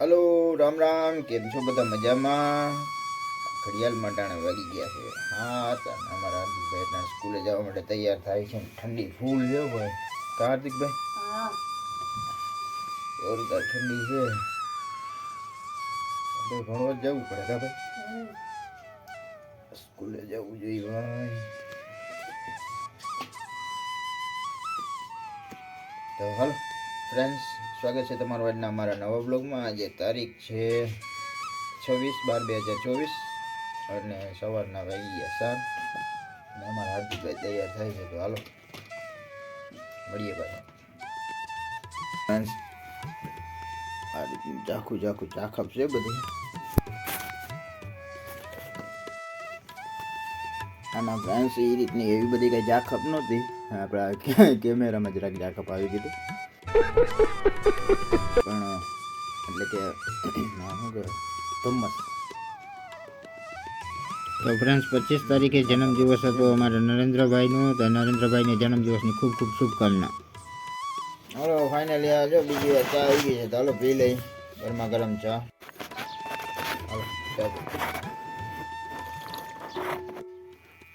Hello Ram Ram. કેમ છો બધા મજામાં? ઘડિયાળ માટે વાગી ગયા છે. હા અમારા હાર્દિકભાઈ સ્કૂલે જવા માટે તૈયાર થાય છે ઠંડી ફૂલ છે ભાઈ. કા હાર્દિકભાઈ? જોરદાર ઠંડી છે. આપણે ભણવા જવું પડે કા ભાઈ. સ્કૂલે જવું જોઈએ ભાઈ. તો હાલો ફ્રેન્ડ્સ સ્વાગત છે તમારું આજના અમારા નવા બ્લોગમાં આજે તારીખ છે છવ્વીસ બાર બે હજાર ચોવીસ અને સવારના વાગી ગયા સાત. અને અમારા હાર્દિકભાઈ તૈયાર થાય છે. તો હાલો, મળીએ ભાઈ ફ્રેન્ડ્સ આ રીતનું ઝાખું ઝાખું ચાખપ છે બધી. આના ફ્રેન્ડ્સ એ રીતની એવી બધી કઈ જાખપ નહોતી. આપણા કેમેરામાં જરાક જાખપ આવી ગયું પણ, એટલે કે શું કે ધુમ્મસ. તો ફ્રેન્ડ્સ પચીસ તારીખે જન્મદિવસ હતો અમારા નરેન્દ્રભાઈનો. તો નરેન્દ્રભાઈને જન્મદિવસની ખૂબ ખૂબ શુભકામના. હાલો ફાઇનલી આ જો બીજી વાર ચા આવી ગઈ છે. તો હાલો, પી લઈ. ગરમા ગરમ ચા. હાલો.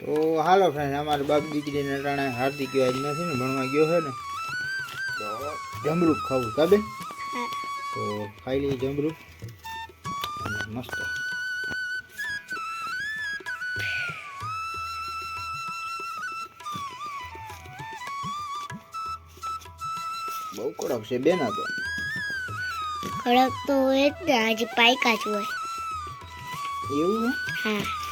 તો હાલો ફ્રેન્ડ અમારા બાપ દીકરીને ટાણે હાર્દિક આજ નથી ને ભણવા ગયો છે ને તો જમરૂક ખાવું કાબે તો ખાઈ લઈએ જમરૂક. મસ્ત. બહુ કડક છે બેના તો. કડક તો એ જ આજે પાયકા જ હોય. એવું હા.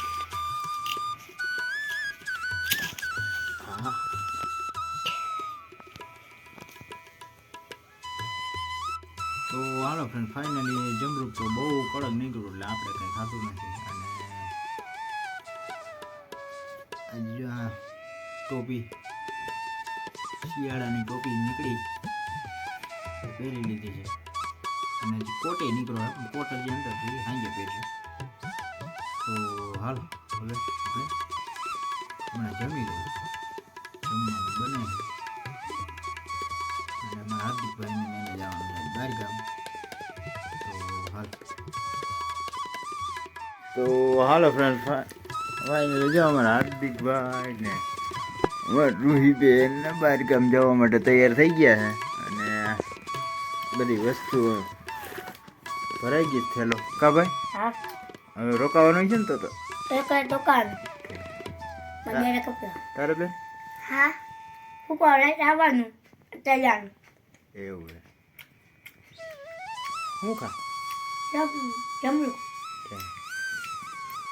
હાલો ફ્રેન્ડ ફાઇનલી જમરૂક તો બહુ કડક નીકળ્યું એટલે આપણે કંઈ ખાતું નથી. અને આ ટોપી, શિયાળાની ટોપી નીકળી. પહેરી લીધી છે. અને કોટે નીકળ્યો કોટ જે અંદર છે હાંજે પહેરશું. તો હાલો, હવે આપણે હમણાં જમી લઉં જમવાનું બને અને અમારા હાર્દિકભાઈને લઈને જવાનું બહાર ગામ. તો હાલો ફ્રેન્ડ ભાઈ જો અમારા હાર્દિકભાઈ ને રૂહીબેન ને બહાર ગામ જવા માટે તૈયાર થઈ ગયા છે. અને બધી વસ્તુઓ ભરાઈ ગઈ થેલો કા ભાઈ? હા. હવે રોકાવાનું છે ને તો દુકાન તારે બેન? હા. હું કોલે આવવાનું તૈયાર. એવું શું ખા? જમલું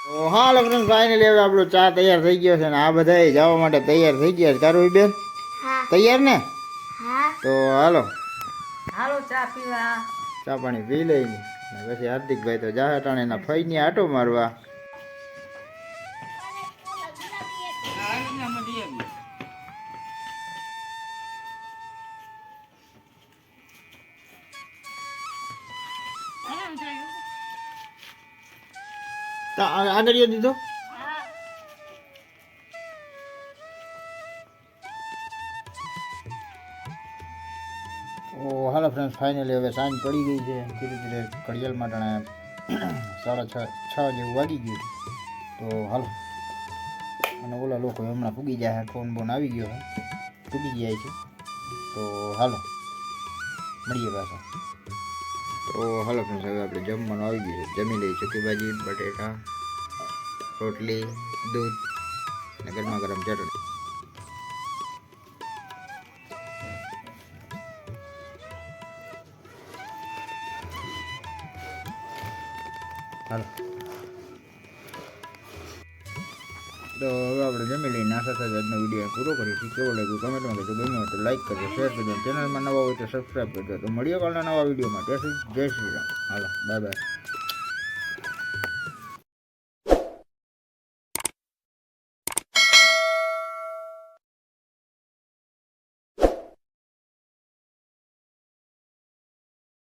તો હાલો ફ્રેન્ડ ફાઇનલી હવે આપણો ચા તૈયાર થઈ ગયો છે ને આ બધા જવા માટે તૈયાર થઈ ગયા છે. કારું બેન તૈયાર ને? તો હાલો. હાલો ચા પીવા. ચા પાણી પી લઈ ને પછી હાર્દિકભાઈ તો જાહેટાણે એના ફઈની આટો મારવા. આગળ દીધો ઓ હાલો ફ્રેન્ડ્સ ફાઇનલી હવે સાંજ પડી ગઈ છે ધીરે ધીરે ઘડિયાળ માટે સાડા છ છ જેવું વાગી ગયું તો હાલો અને ઓલા લોકો હમણાં પૂગી જાય ફોન બોન આવી ગયો છે પૂગી જાય છે તો હાલો મળીએ પાછા તો હલો ફ્રેન્ડ્સ હવે આપણે જમવાનું આવી ગયું છે. જમી લઈએ સૂકી ભાજી, બટેટા, રોટલી, દૂધ અને ગરમા ગરમ ચટણી. હાલો. તો હવે આપણે જમી લઈને આશા સાથે આજનો વીડિયો પૂરો કરીશું કેવો લાગ્યું કમેન્ટમાં કહેજો. ગમ્યું તો લાઈક કરજો શેર કરજો ચેનલમાં નવા હોય તો સબસ્ક્રાઈબ કરજો. તો મળીએ કાલના નવા વિડીયોમાં. જય શ્રી જય શ્રી રામ. હાલો બાય બાય